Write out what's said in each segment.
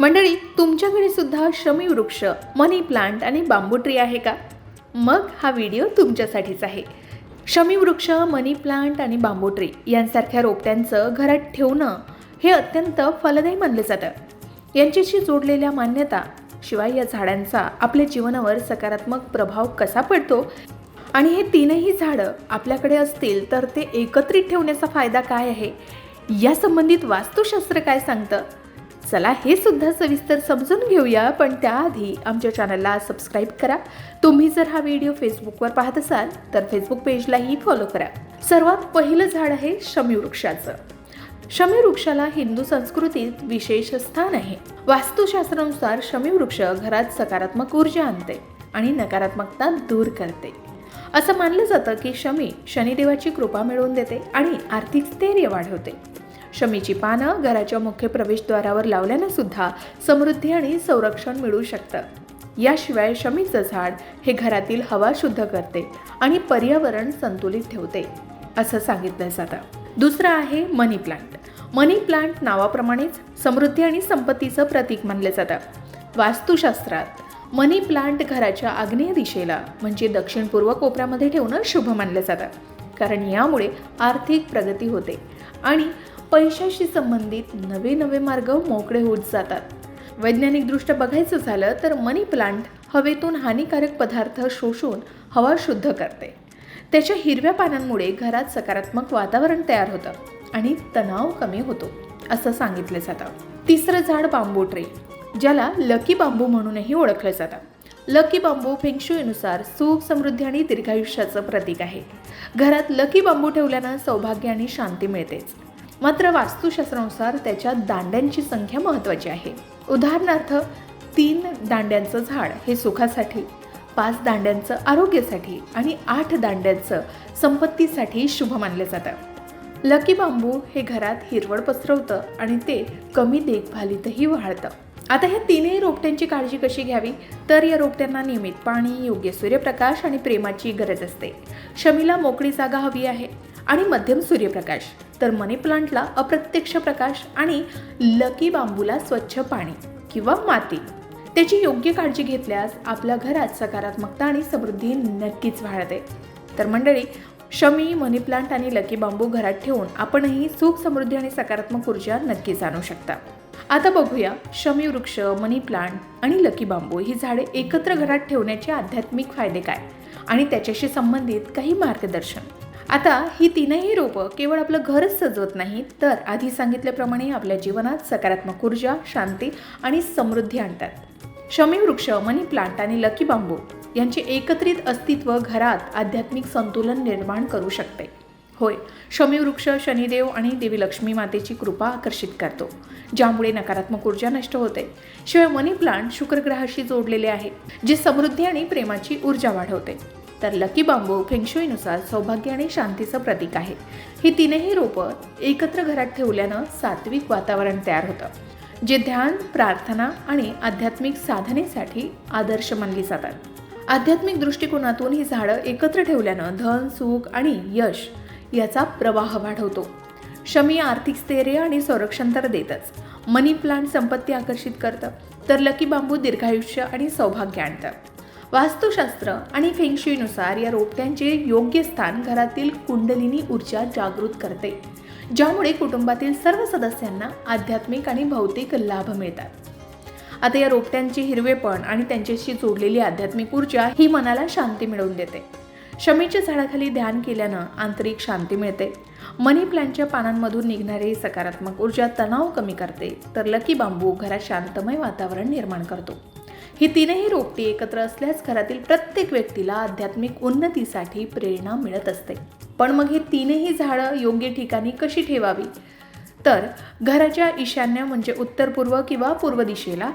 मंडळी तुमच्याकडे सुद्धा शमी वृक्ष मनी प्लांट आणि बांबू ट्री आहे का? मग हा व्हिडिओ तुमच्यासाठीच आहे. शमी वृक्ष मनी प्लांट आणि बांबू ट्री यांसारख्या रोपट्यांचं घरात ठेवणं हे अत्यंत फलदायी मानलं जातं. यांच्याशी जोडलेल्या मान्यता शिवाय या झाडांचा आपल्या जीवनावर सकारात्मक प्रभाव कसा पडतो? आणि हे तीनही झाडं आपल्याकडे असतील तर ते एकत्रित ठेवण्याचा फायदा काय आहे? या संबंधित वास्तुशास्त्र काय सांगतं? चला हे सुद्धा सविस्तर समजून घेऊया पण त्याआधी आमच्या चॅनलला सबस्क्राईब करा. तुम्ही जर हा व्हिडिओ फेसबुकवर पाहत असाल तर फेसबुक पेजलाही फॉलो करा. सर्वात पहिलं झाड आहे शमी वृक्षाचं. शमी वृक्षाला हिंदू संस्कृतीत विशेष स्थान आहे. वास्तुशास्त्रानुसार शमी वृक्ष घरात सकारात्मक ऊर्जा आणते आणि नकारात्मकता दूर करते. असं मानलं जातं की शमी शनिदेवाची कृपा मिळवून देते आणि आर्थिक स्थैर्य वाढवते. शमीची पानं घराच्या मुख्य प्रवेशद्वारावर लावल्यानं सुद्धा समृद्धी आणि संरक्षण मिळू शकतं. याशिवाय शमीचं झाड हे घरातील हवा शुद्ध करते आणि पर्यावरण संतुलित ठेवते असं सांगितलं जातं दुसरं आहे मनी प्लांट. मनी प्लांट नावाप्रमाणेच समृद्धी आणि संपत्तीचं प्रतीक मानलं जातं. वास्तुशास्त्रात मनी प्लांट घराच्या आग्नेय दिशेला म्हणजे दक्षिण पूर्व कोपऱ्यामध्ये ठेवणं शुभ मानलं जातं. कारण यामुळे आर्थिक प्रगती होते आणि पैशाशी संबंधित नवे नवे मार्ग मोकळे होत जातात. वैज्ञानिकदृष्ट्या बघायचं झालं तर मनी प्लांट हवेतून हानिकारक पदार्थ शोषून हवा शुद्ध करते. त्याच्या हिरव्या पानांमुळे घरात सकारात्मक वातावरण तयार होतं आणि तणाव कमी होतो असं सांगितलं जातं. तिसरं झाड बांबू ट्री ज्याला लकी बांबू म्हणूनही ओळखलं जातं. लकी बांबू फेंगशुईनुसार सुख समृद्धी आणि दीर्घायुष्याचं प्रतीक आहे. घरात लकी बांबू ठेवल्यानं सौभाग्य आणि शांती मिळतेच. मात्र वास्तुशास्त्रानुसार त्याच्या दांड्यांची संख्या महत्त्वाची आहे. उदाहरणार्थ तीन दांड्यांचं झाड हे सुखासाठी पाच दांड्यांचं आरोग्यासाठी आणि आठ दांड्यांचं संपत्तीसाठी शुभ मानलं जातं. लकी बांबू हे घरात हिरवळ पसरवतं आणि ते कमी देखभालीतही वाढतं. आता ह्या तीनही रोपट्यांची काळजी कशी घ्यावी? तर या रोपट्यांना नियमित पाणी योग्य सूर्यप्रकाश आणि प्रेमाची गरज असते. शमीला मोकळी जागा हवी आहे आणि मध्यम सूर्यप्रकाश. तर मनी प्लांटला अप्रत्यक्ष प्रकाश आणि लकी बांबूला स्वच्छ पाणी किंवा माती. त्याची योग्य काळजी घेतल्यास आपल्या घरात सकारात्मकता आणि समृद्धी नक्कीच वाढते. तर मंडळी शमी मनी प्लांट आणि लकी बांबू घरात ठेवून आपणही सुख समृद्धी आणि सकारात्मक ऊर्जा नक्कीच आणू शकता. आता बघूया शमी वृक्ष मनी प्लांट आणि लकी बांबू ही झाडे एकत्र घरात ठेवण्याचे आध्यात्मिक फायदे काय? आणि त्याच्याशी संबंधित काही मार्गदर्शन. आता ही तीनही रोपं केवळ आपलं घरच सजवत नाहीत तर आधी सांगितल्याप्रमाणे आपल्या जीवनात सकारात्मक ऊर्जा शांती आणि समृद्धी आणतात. शमी वृक्ष मनी प्लांट आणि लकी बांबू यांचे एकत्रित अस्तित्व घरात आध्यात्मिक संतुलन निर्माण करू शकते. होय शमी वृक्ष शनिदेव आणि देवी लक्ष्मी मातेची कृपा आकर्षित करतो ज्यामुळे नकारात्मक ऊर्जा नष्ट होते. शिवाय मनी प्लांट शुक्रग्रहाशी जोडलेले आहे जे समृद्धी आणि प्रेमाची ऊर्जा वाढवते. तर लकी बांबू फेंगशुईनुसार सौभाग्य आणि शांतीचं प्रतीक आहे. ही तीनही रोपं एकत्र घरात ठेवल्यानं सात्विक वातावरण तयार होतं जे ध्यान प्रार्थना आणि आध्यात्मिक साधनेसाठी आदर्श मानली जातात. आध्यात्मिक दृष्टिकोनातून ही झाडं एकत्र ठेवल्यानं धन सुख आणि यश याचा प्रवाह वाढवतो. शमी आर्थिक स्थैर्य आणि संरक्षण तर देतच. मनी प्लांट संपत्ती आकर्षित करतं तर लकी बांबू दीर्घायुष्य आणि सौभाग्य आणतं. वास्तुशास्त्र आणि फेंगशुईनुसार या रोपट्यांचे योग्य स्थान घरातील कुंडलिनी ऊर्जा जागृत करते ज्यामुळे कुटुंबातील सर्व सदस्यांना आध्यात्मिक आणि भौतिक लाभ मिळतात. आता या रोपट्यांचे हिरवेपण आणि त्यांच्याशी जोडलेली आध्यात्मिक ऊर्जा ही मनाला शांती मिळवून देते. शमीच्या झाडाखाली ध्यान केल्यानं आंतरिक शांती मिळते. मनी प्लॅनच्या पानांमधून निघणारी सकारात्मक ऊर्जा तणाव कमी करते तर लकी बांबू घरात शांतमय वातावरण निर्माण करतो. ही तीनही रोपटी एकत्र असल्यास घरातील प्रत्येक व्यक्तीला आध्यात्मिक उन्नतीसाठी प्रेरणा मिळत असते. पण मग ही तीनही झाडं योग्य ठिकाणी कशी ठेवावी? तर घराच्या ईशान्य म्हणजे उत्तर पूर्व किंवा पूर्व दिशेला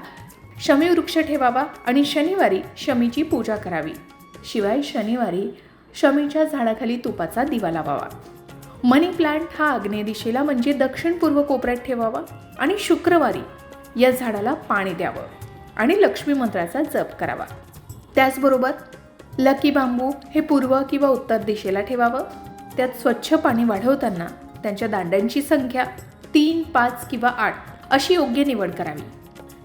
शमी वृक्ष ठेवावा आणि शनिवारी शमीची पूजा करावी. शिवाय शनिवारी शमीच्या झाडाखाली तुपाचा दिवा लावावा. मनी प्लांट हा आग्नेय दिशेला म्हणजे दक्षिण पूर्व कोपऱ्यात ठेवावा आणि शुक्रवारी या झाडाला पाणी द्यावं. आणि लक्ष्मी मंत्राचा जप करावा. त्याचबरोबर लकी बांबू हे पूर्व किंवा उत्तर दिशेला ठेवावं. त्यात स्वच्छ पाणी वाढवताना त्यांच्या दांड्यांची संख्या तीन पाच किंवा आठ अशी योग्य निवड करावी.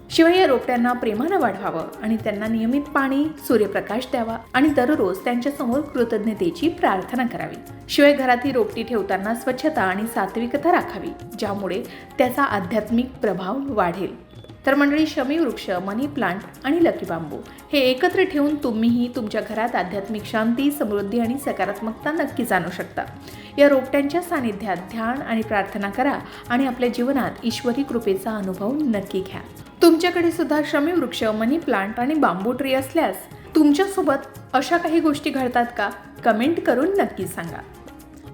शिवाय या रोपट्यांना प्रेमानं वाढवावं आणि त्यांना नियमित पाणी सूर्यप्रकाश द्यावा आणि दररोज त्यांच्यासमोर कृतज्ञतेची प्रार्थना करावी. शिवाय घरातील रोपटी ठेवताना स्वच्छता आणि सात्विकता राखावी ज्यामुळे त्याचा आध्यात्मिक प्रभाव वाढेल. तर मंडळी शमी वृक्ष मनी प्लांट आणि लकी बांबू हे एकत्र ठेवून तुम्हीही तुमच्या घरात आध्यात्मिक शांती समृद्धी आणि सकारात्मकता नक्कीच आणू शकता. या रोपट्यांच्या सानिध्यात ध्यान आणि प्रार्थना करा आणि आपल्या जीवनात ईश्वरी कृपेचा अनुभव नक्की घ्या. तुमच्याकडे सुद्धा शमी वृक्ष मनी प्लांट आणि बांबू ट्री असल्यास तुमच्यासोबत अशा काही गोष्टी घडतात का? कमेंट करून नक्की सांगा.